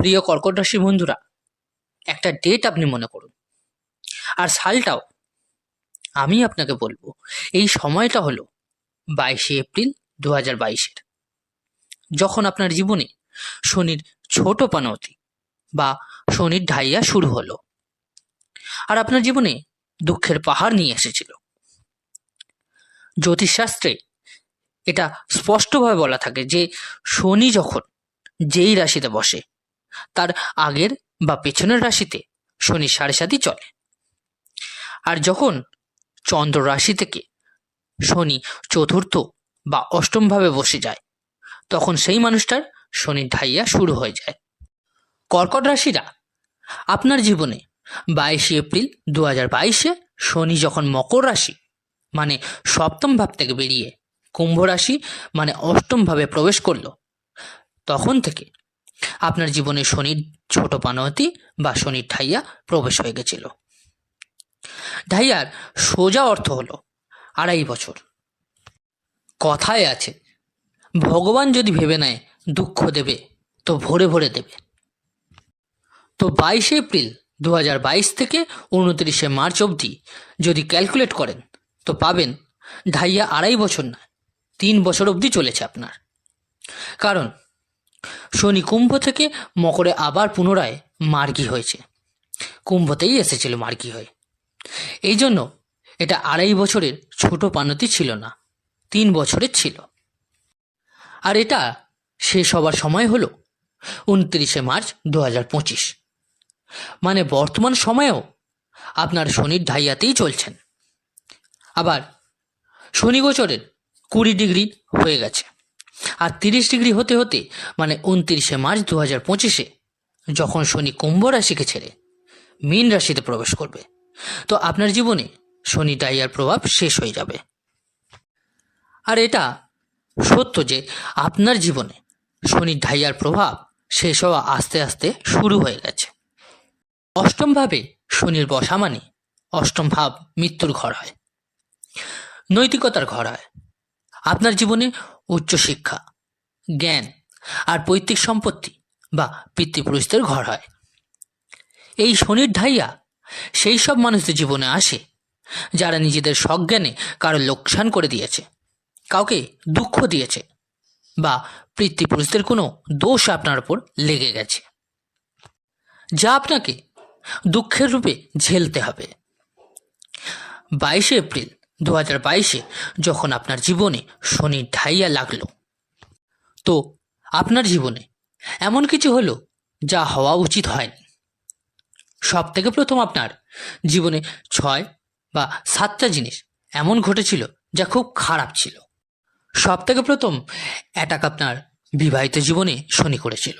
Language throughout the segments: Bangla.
প্রিয় কর্কট রাশি বন্ধুরা, একটা ডেট আপনি মনে করুন। আর সালটাও আমি আপনাকে বলব, এই সময়টা হলো বাইশে এপ্রিল দু হাজার বাইশের। যখন আপনার জীবনে শনির ছোট পানতি বা শনির ঢাইয়া শুরু হলো, আর আপনার জীবনে দুঃখের পাহাড় নিয়ে এসেছিল। জ্যোতিষশাস্ত্রে এটা স্পষ্টভাবে বলা থাকে যে শনি যখন যেই রাশিতে বসে তার আগের বা পেছনের রাশিতে শনি সাড়ে সাতই চলে। আর যখন চন্দ্র রাশি থেকে শনি চতুর্থ বা অষ্টমভাবে বসে যায়, তখন সেই মানুষটার শনির ঢাইয়া শুরু হয়ে যায়। কর্কট রাশিরা, আপনার জীবনে বাইশে এপ্রিল দু হাজার বাইশে শনি যখন মকর রাশি মানে সপ্তম ভাব থেকে বেরিয়ে কুম্ভ রাশি মানে অষ্টম ভাবে প্রবেশ করল, তখন থেকে আপনার জীবনে শনির ছোট পানতি বা শনির ঠাইয়া প্রবেশ হয়ে গেছিল। ঢাইয়ার সোজা অর্থ হলো আড়াই বছর। কথায় আছে, ভগবান যদি ভেবে নেয় দুঃখ দেবে, তো ভরে ভরে দেবে। তো বাইশে এপ্রিল দু হাজার বাইশ থেকে উনত্রিশে মার্চ অবধি যদি ক্যালকুলেট করেন, তো পাবেন ঢাইয়া আড়াই বছর না তিন বছর অবধি চলেছে আপনার। কারণ শনি কুম্ভ থেকে মকরে আবার পুনরায় মার্গী হয়েছে। কুম্ভতেই এসেছিল মার্গী হয়ে। এই জন্য এটা আড়াই বছরের ছোট পানতি ছিল না, তিন বছরের ছিল। আর এটা শেষ হবার সময় হলো উনত্রিশে মার্চ দু হাজার পঁচিশ। মানে বর্তমান সময়েও আপনার শনির ঢাইয়াতেই চলছেন। আবার শনি গোচরের কুড়ি ডিগ্রি হয়ে গেছে। আর তিরিশ ডিগ্রি হতে হতে মানে উনত্রিশে মার্চ দু হাজার পঁচিশে, যখন শনি কুম্ভ রাশিকে ছেড়ে মীন রাশিতে প্রবেশ করবে। তো আপনার জীবনে শনি ডাইয়ার প্রভাব শেষ হয়ে যাবে। আর এটা সত্য যে আপনার জীবনে শনি ঢাইয়ার প্রভাব শেষ হওয়া আস্তে আস্তে শুরু হয়ে গেছে। অষ্টমভাবে শনির বসা মানে অষ্টম ভাব মৃত্যুর ঘর হয়। নৈতিকতার ঘর হয়। আপনার জীবনে উচ্চশিক্ষা, জ্ঞান আর পৈতৃক সম্পত্তি বা পিতৃপুরুষদের ঘর হয়। এই শনির ঢাইয়া সেই সব মানুষদের জীবনে আসে, যারা নিজেদের সজ্ঞানে কারও লোকসান করে দিয়েছে, কাউকে দুঃখ দিয়েছে বা পিতৃপুরুষদের কোনো দোষ আপনার উপর লেগে গেছে। যা আপনাকে দুঃখের রূপে ঝেলতে হবে। বাইশে এপ্রিল দু হাজার বাইশে যখন আপনার জীবনে শনি ঢাইয়া লাগল। তো আপনার জীবনে এমন কিছু হলো যা হওয়া উচিত হয়নি? সব থেকে প্রথম আপনার জীবনে ছয় বা সাতটা জিনিস এমন ঘটেছিল যা খুব খারাপ ছিল। সব থেকে প্রথম অ্যাটাক আপনার বিবাহিত জীবনে শনি করেছিল।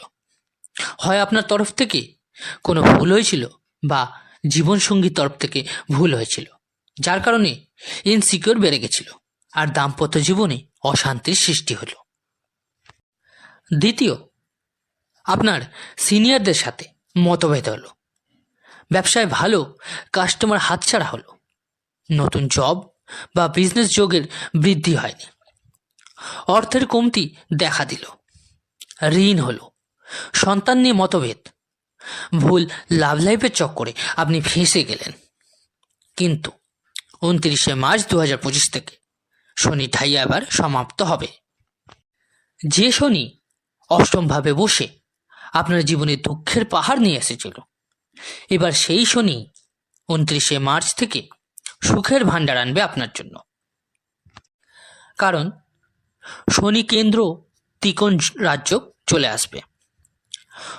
হয় আপনার তরফ থেকে কোনো ভুল হয়েছিল বা জীবনসঙ্গীর তরফ থেকে ভুল হয়েছিল। যার কারণে ইনসিকিউর বেড়ে গেছিল আর দাম্পত্য জীবনে অশান্তির সৃষ্টি হলো। দ্বিতীয়, আপনার সিনিয়রদের সাথে মতভেদ হলো। ব্যবসায় ভালো কাস্টমার হাতছাড়া হলো। নতুন জব বা বিজনেস যোগের বৃদ্ধি হয়নি। অর্থের কমতি দেখা দিল। ঋণ হলো। সন্তান নিয়ে মতভেদ। ভুল লাভ লাইফের চক্করে আপনি ফেঁসে গেলেন। কিন্তু উনত্রিশে মার্চ দু হাজার পঁচিশ থেকে। শনি ঢাইয়া এবার সমাপ্ত হবে। যে শনি অষ্টমভাবে বসে আপনার জীবনে দুঃখের পাহাড় নিয়ে এসেছিল, এবার সেই শনি উনত্রিশে মার্চ থেকে সুখের ভাণ্ডার আনবে আপনার জন্য। কারণ শনি কেন্দ্র ত্রিকোণ রাজ্য চলে আসবে।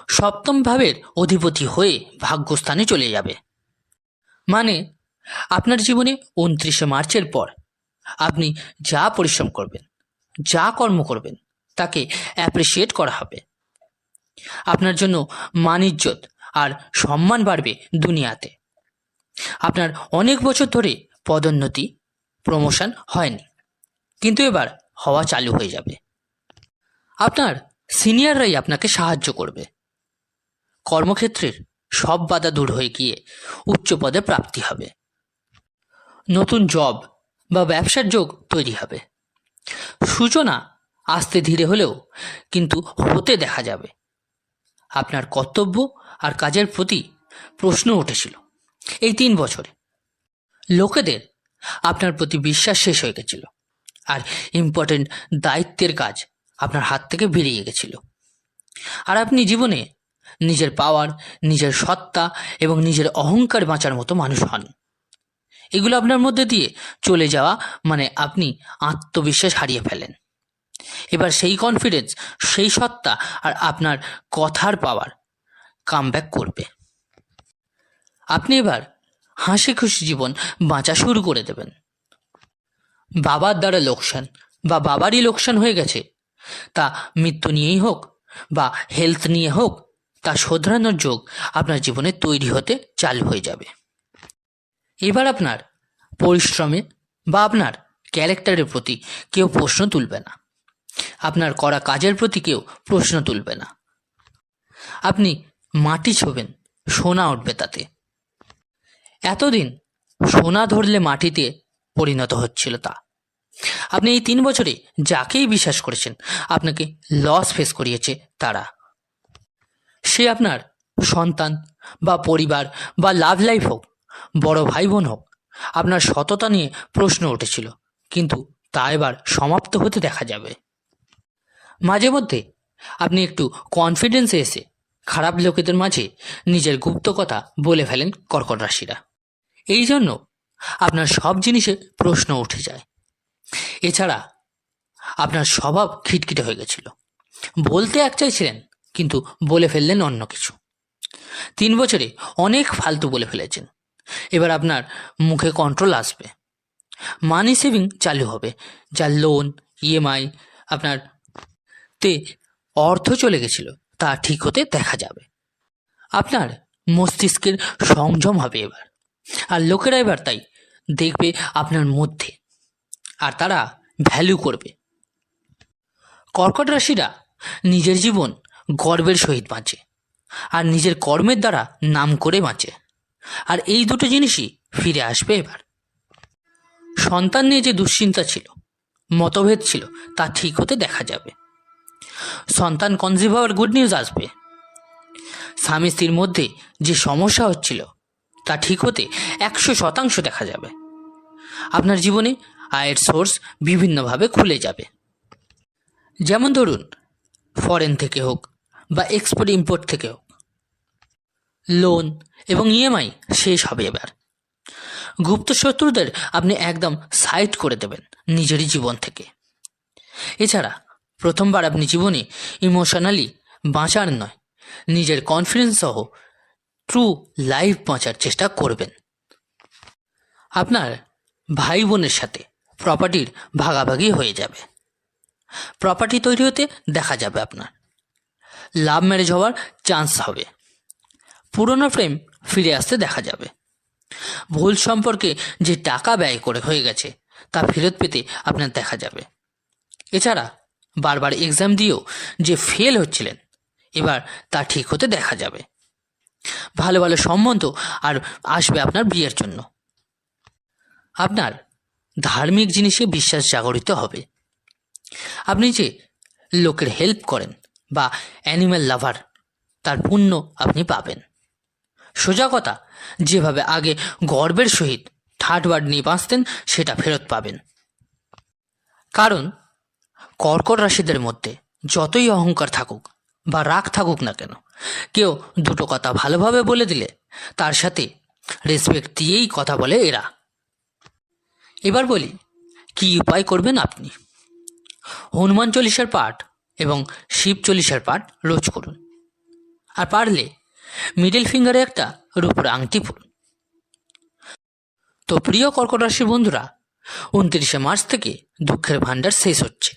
সপ্তম ভাবের অধিপতি হয়ে ভাগ্যস্থানে চলে যাবে। মানে আপনার জীবনে উনত্রিশে মার্চের পর আপনি যা পরিশ্রম করবেন, যা কর্ম করবেন, তাকে অ্যাপ্রিসিয়েট করা হবে। আপনার জন্য মানিজ্যত আর সম্মান বাড়বে দুনিয়াতে। আপনার অনেক বছর ধরে পদোন্নতি প্রমোশন হয়নি, কিন্তু এবার হওয়া চালু হয়ে যাবে। আপনার সিনিয়ররাই আপনাকে সাহায্য করবে। কর্মক্ষেত্রের সব বাধা দূর হয়ে গিয়ে উচ্চ পদে প্রাপ্তি হবে। নতুন জব বা ব্যবসার যোগ তৈরি হবে। সূচনা আস্তে ধীরে হলেও কিন্তু হতে দেখা যাবে। আপনার কর্তব্য আর কাজের প্রতি প্রশ্ন উঠেছিল এই তিন বছরে। লোকেদের আপনার প্রতি বিশ্বাস শেষ হয়ে গেছিল আর ইম্পর্টেন্ট দায়িত্বের কাজ আপনার হাত থেকে বেরিয়ে গেছিল। আর আপনি জীবনে নিজের পাওয়ার নিজের সত্তা এবং নিজের অহংকার বাঁচার মতো মানুষ হন। এগুলো আপনার মধ্যে দিয়ে চলে যাওয়া মানে আপনি আত্মবিশ্বাস হারিয়ে ফেলেন। এবার সেই কনফিডেন্স সেই সত্তা আর আপনার কথার পাওয়ার কামব্যাক করবে। আপনি এবার হাসি খুশি জীবন বাঁচা শুরু করে দেবেন। বাবার দ্বারা লোকসান বা বাবারই লোকসান হয়ে গেছে, তা মৃত্যু নিয়েই হোক বা হেলথ নিয়ে হোক, তা শোধরানোর যোগ আপনার জীবনে তৈরি হতে চালু হয়ে যাবে। এবার আপনার পরিশ্রমে বা আপনার ক্যারেক্টারের প্রতি কেউ প্রশ্ন তুলবে না। আপনার করা কাজের প্রতি কেউ প্রশ্ন তুলবে না। আপনি মাটি ছোবেন, সোনা উঠবে তাতে। এতদিন সোনা ধরলে মাটিতে পরিণত হচ্ছিল তা। আপনি এই তিন বছরে যাকেই বিশ্বাস করেছেন, আপনাকে লস ফেস করিয়েছে তারা। সে আপনার সন্তান বা পরিবার বা লাভ লাইফ হোক বড় ভাই বোন হোক, আপনার সততা নিয়ে প্রশ্ন উঠেছিল, কিন্তু তা এবার সমাপ্ত হতে দেখা যাবে। মাঝে মধ্যে আপনি একটু কনফিডেন্সে এসে খারাপ লোকেদের মাঝে নিজের গুপ্ত কথা বলে ফেলেন কর্কট রাশিরা। এই জন্য আপনার সব জিনিসে প্রশ্ন উঠে যায়। এছাড়া আপনার স্বভাব খিটখিটে হয়ে গেছিল। বলতে এক চাইছিলেন, কিন্তু বলে ফেললেন অন্য কিছু। তিন বছরে অনেক ফালতু বলে ফেলেছেন। এবার আপনার মুখে কন্ট্রোল আসবে। মানি সেভিং চালু হবে। যার লোন ইএমআই আপনার তে অর্থ চলে গেছিল, তা ঠিক হতে দেখা যাবে। আপনার মস্তিষ্কের সংযম হবে এবার। আর লোকেরা এবার তাই দেখবে আপনার মধ্যে। আর তারা ভ্যালু করবে। কর্কট রাশিরা নিজের জীবন গর্বের সহিত বাঁচে। আর নিজের কর্মের দ্বারা নাম করে বাঁচে। আর এই দুটো জিনিসই ফিরে আসবে এবার। সন্তান নিয়ে যে দুশ্চিন্তা ছিল, মতভেদ ছিল, তা ঠিক হতে দেখা যাবে। সন্তান কনজিভ হওয়ার গুড নিউজ আসবে। স্বামী স্ত্রীর মধ্যে যে সমস্যা হচ্ছিল, তা ঠিক হতে একশো শতাংশ দেখা যাবে। আপনার জীবনে আয়ের সোর্স বিভিন্নভাবে খুলে যাবে। যেমন ধরুন ফরেন থেকে হোক বা এক্সপোর্ট ইম্পোর্ট থেকে হোক লোন এবং ইএমআই শেষ হবে এবার। গুপ্ত শত্রুদের আপনি একদম সাইড করে দেবেন নিজেরই জীবন থেকে। এছাড়া প্রথমবার আপনি জীবনে ইমোশনালি বাঁচার নয়, নিজের কনফিডেন্স সহ ট্রু লাইফ বাঁচার চেষ্টা করবেন। আপনার ভাই বোনের সাথে প্রপার্টির ভাগাভাগি হয়ে যাবে। প্রপার্টি তৈরি হতে দেখা যাবে আপনার। লাভ ম্যারেজ হওয়ার চান্স হবে। পুরনো প্রেম ফিরে আসতে দেখা যাবে। ভুল সম্পর্কে যে টাকা ব্যয় করে হয়ে গেছে, তা ফেরত পেতে আপনার দেখা যাবে। এছাড়া বারবার এক্সাম দিয়েও যে ফেল হচ্ছিলেন, এবার তা ঠিক হতে দেখা যাবে। ভালো ভালো সম্বন্ধ আর আসবে আপনার বিয়ের জন্য। আপনার ধার্মিক জিনিসে বিশ্বাস জাগরিত হবে। আপনি যে লোকের হেল্প করেন বা অ্যানিম্যাল লাভার তার পুণ্য আপনি পাবেন। সোজা কথা, যেভাবে আগে গর্বের সহিত থার্ড ওয়ার্ড নিয়ে বাঁচতেন, সেটা ফেরত পাবেন। কারণ, কর্কট রাশিদের মধ্যে যতই অহংকার থাকুক বা রাগ থাকুক না কেন, কেউ দুটো কথা ভালোভাবে বলে দিলে তার সাথে রেসপেক্ট দিয়েই কথা বলে এরা। এবার বলি, কি উপায় করবেন আপনি? হনুমান চল্লিশার পাঠ এবং শিব চল্লিশার পাঠ রোজ করুন। আর পারলে মিডল ফিঙ্গারে একটা রূপর আংটি ফুল। তো প্রিয় কর্কট রাশি বন্ধুরা, উনত্রিশে মার্চ থেকে দুঃখের ভাণ্ডার শেষ হচ্ছে।